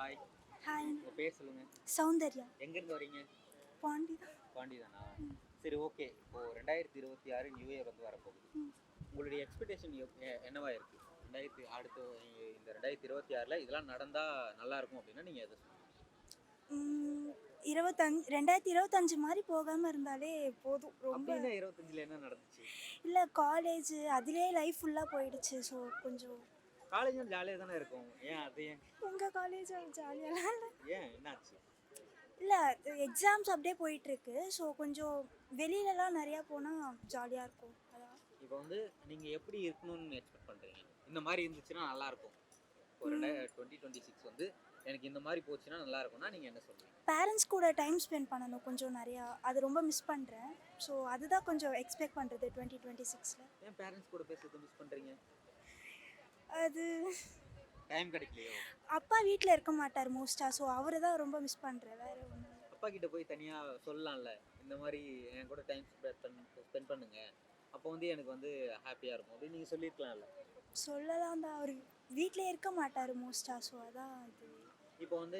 Hi hi உங்கள் பேர் சொல்லுங்கள் சௌந்தர்யா. எங்கேருந்து வரீங்க? பாண்டி பாண்டி தானா? சரி ஓகே. இப்போ ரெண்டாயிரத்தி இருபத்தி ஆறு நியூ இயர் வந்து வரப்போகுது. உங்களுடைய எக்ஸ்பெக்டேஷன் என்னவா இருக்கு? ரெண்டாயிரத்தி அடுத்து இந்த ரெண்டாயிரத்தி இருபத்தி ஆறில் இதெல்லாம் நடந்தால் நல்லா இருக்கும் அப்படின்னா நீங்கள் எதை சொல்லுங்க இருபத்தஞ்சு ரெண்டாயிரத்தி இருபத்தஞ்சு மாதிரி போகாமல் இருந்தாலே போதும். ரொம்ப இருபத்தஞ்சில் என்ன நடந்துச்சு? இல்லை காலேஜ் அதிலே லைஃப் ஃபுல்லாக போயிடுச்சு. ஸோ கொஞ்சம் காலேஜும் ஜாலியாக தானே இருக்கும். ஏன் அது ஏன்? உங்கள் காலேஜ் ஜாலியெல்லாம் இல்லை? ஏன்? என்னாச்சு? இல்லை எக்ஸாம்ஸ் அப்படியே போயிட்டுருக்கு. ஸோ கொஞ்சம் வெளியிலலாம் நிறையா போனால் ஜாலியாக இருக்கும். அதான். இப்போ வந்து நீங்கள் எப்படி இருக்கணும்னு எக்ஸ்பெக்ட் பண்ணுறீங்க இந்த மாதிரி இருந்துச்சுன்னா நல்லா இருக்கும். ஒரு டுவெண்ட்டி டுவெண்ட்டி சிக்ஸ் வந்து எனக்கு இந்த மாதிரி போச்சுன்னா நல்லா இருக்கும்னா நீங்கள் என்ன சொல்றீங்க? பேரண்ட்ஸ் கூட டைம் ஸ்பெண்ட் பண்ணணும் கொஞ்சம் நிறையா. அது ரொம்ப மிஸ் பண்ணுறேன் ஸோ அதுதான் கொஞ்சம் எக்ஸ்பெக்ட் பண்ணுறது டுவெண்ட்டி டுவெண்ட்டி சிக்ஸில் ஏன் பேரண்ட்ஸ் கூட பேசுறது மிஸ் பண்ணுறீங்க அது டைம் கிடைக்கலையோ? அப்பா வீட்டில் இருக்க மாட்டார் மோஸ்ட்டாக ஸோ அவரை தான் ரொம்ப மிஸ் பண்ணுறேன் வேறு ஒன்றும் அப்பா கிட்ட போய் தனியாக சொல்லலாம்ல? இந்த மாதிரி என் கூட டைம் ஸ்பெண்ட் பண்ணுங்க. அப்போ வந்து எனக்கு வந்து ஹாப்பியாக இருக்கும். அப்படின்னு நீங்கள் சொல்லியிருக்கலாம்ல சொல்லலாம் தான் அவர் வீட்டிலே இருக்க மாட்டார் மோஸ்ட்டாக ஸோ அதான் இது. இப்போ வந்து